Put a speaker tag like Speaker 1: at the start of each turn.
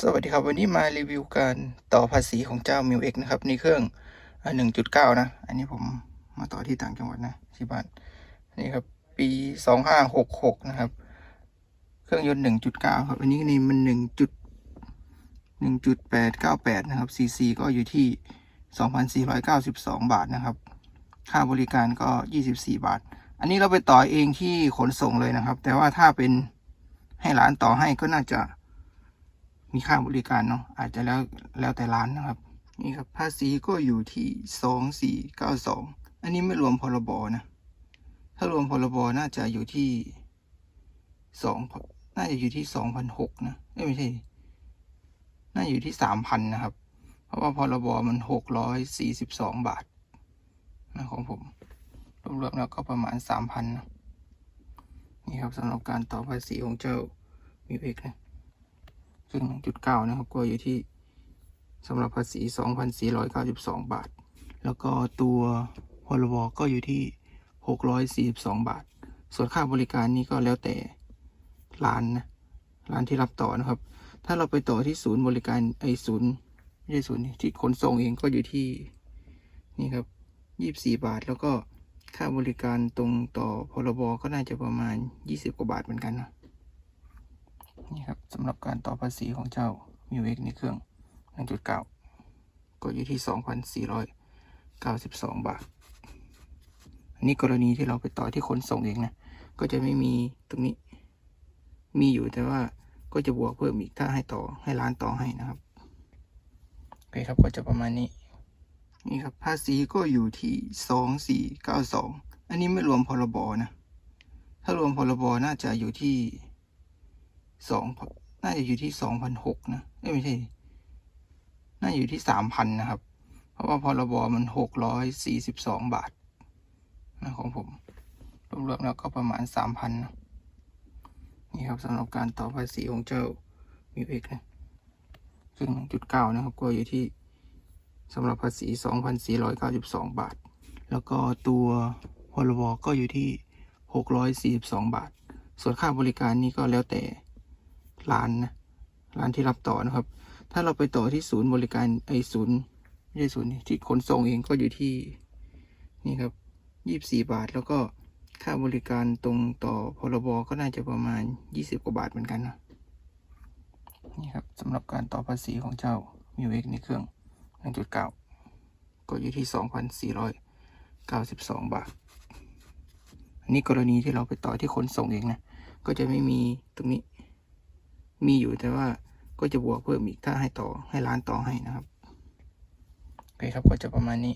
Speaker 1: สวัสดีครับ วันนี้มารีวิวการต่อภาษีของเจ้า m ิวเอกนะครับในเครื่องหนึ่งจุดเก้านะ อันนี้ผมมาต่อที่ต่างจังหวัดนะที่บ้านนี่ครับ ปีสองห้าหกหกนะครับ เครื่องยนต์หนึ่งจุดเก้าครับ อันนี้นี่มันหนึ่งจุดหนึ่งจุดแปดเก้าแปดนะครับซีซีก็อยู่ที่สองพันสี่ร้อยเก้าสิบสองบาทนะครับ ค่าบริการก็ยี่สิบสี่บาท อันนี้เราไปต่อเองที่ขนส่งเลยนะครับ แต่ว่าถ้าเป็นให้ร้านต่อให้ก็น่าจะ มีค่าบริการเนาะอาจจะแล้วแล้วแต่ร้านนะครับ นี่ครับภาษีก็อยู่ที่สองสี่เก้าสองอันนี้ไม่รวมพรบนะ ถ้ารวมพรบน่าจะอยู่ที่สองน่าจะอยู่ที่สองพันหกนะไม่ใช่ น่าอยู่ที่สามพันนะครับ เพราะว่าพรบมันหกร้อยสี่สิบสองบาทนะของผมรวมๆแล้วก็ประมาณสามพันนะนี่ครับสำหรับการต่อภาษีของเจ้ามิวเอกนะ ซึ่ง 1.9 นะครับ ก็อยู่ที่สำหรับภาษี 2,492 บาท แล้วก็ตัวพรบก็อยู่ที่ 642 บาท ส่วนค่าบริการนี้ก็แล้วแต่ร้านนะร้านที่รับต่อนะครับ ถ้าเราไปต่อที่ศูนย์บริการไอศูนย์ไม่ใช่ศูนย์ที่ขนส่งเองก็อยู่ที่นี่ครับ 24 บาท แล้วก็ค่าบริการตรงต่อพรบก็น่าจะประมาณ 20 กว่าบาทเหมือนกันนะำหรับการต่อภาษีของเจ้ามิวเอ็กในเครื่อง 1.9 ก็อยู่ที่ 2,492 บาท อันนี้กรณีที่เราไปต่อที่ขนส่งเองนะ ก็จะไม่มีตรงนี้ มีอยู่แต่ว่าก็จะบวกเพิ่มอีกถ้าให้ต่อให้ร้านต่อให้นะครับ โอเคครับก็จะประมาณนี้ นี่ครับภาษีก็อยู่ที่ 2492 อันนี้ไม่รวมพรบนะ ถ้ารวมพรบน่าจะอยู่ที่สอง น่าจะอยู่ที่สองพันหกนะไม่ใช่ น่าอยู่ที่สามพันนะครับ เพราะว่าพรบมันหกร้อยสี่สิบสองบาทนะของผมรวมๆแล้วก็ประมาณสามพันนะนี่ครับสำหรับการต่อภาษีของเจ้ามิวเอ็กนะซึ่งจุดเก้านะครับ ก็อยู่ที่สำหรับภาษีสองพันสี่ร้อยเก้าสิบสองบาท แล้วก็ตัวพรบก็อยู่ที่หกร้อยสี่สิบสองบาท ส่วนค่าบริการนี้ก็แล้วแต่ ร้านนะร้านที่รับต่อนะครับ ถ้าเราไปต่อที่ศูนย์บริการไอศูนย์ไม่ใช่ศูนย์ที่ขนส่งเองก็อยู่ที่นี่ครับยี่บสี่บาท แล้วก็ค่าบริการตรงต่อพรบก็น่าจะประมาณยี่สิบกว่าบาทเหมือนกันนะนี่ครับสำหรับการต่อภาษีของเจ้ามิวเอ็กในเครื่อง1.9ก็อยู่ที่2,492บาท อันนี้กรณีที่เราไปต่อที่ขนส่งเองนะ ก็จะไม่มีตรงนี้ มีอยู่แต่ว่าก็จะบวกเพิ่มอีกถ้าให้ต่อให้ร้านต่อให้นะครับ โอเคครับก็จะประมาณนี้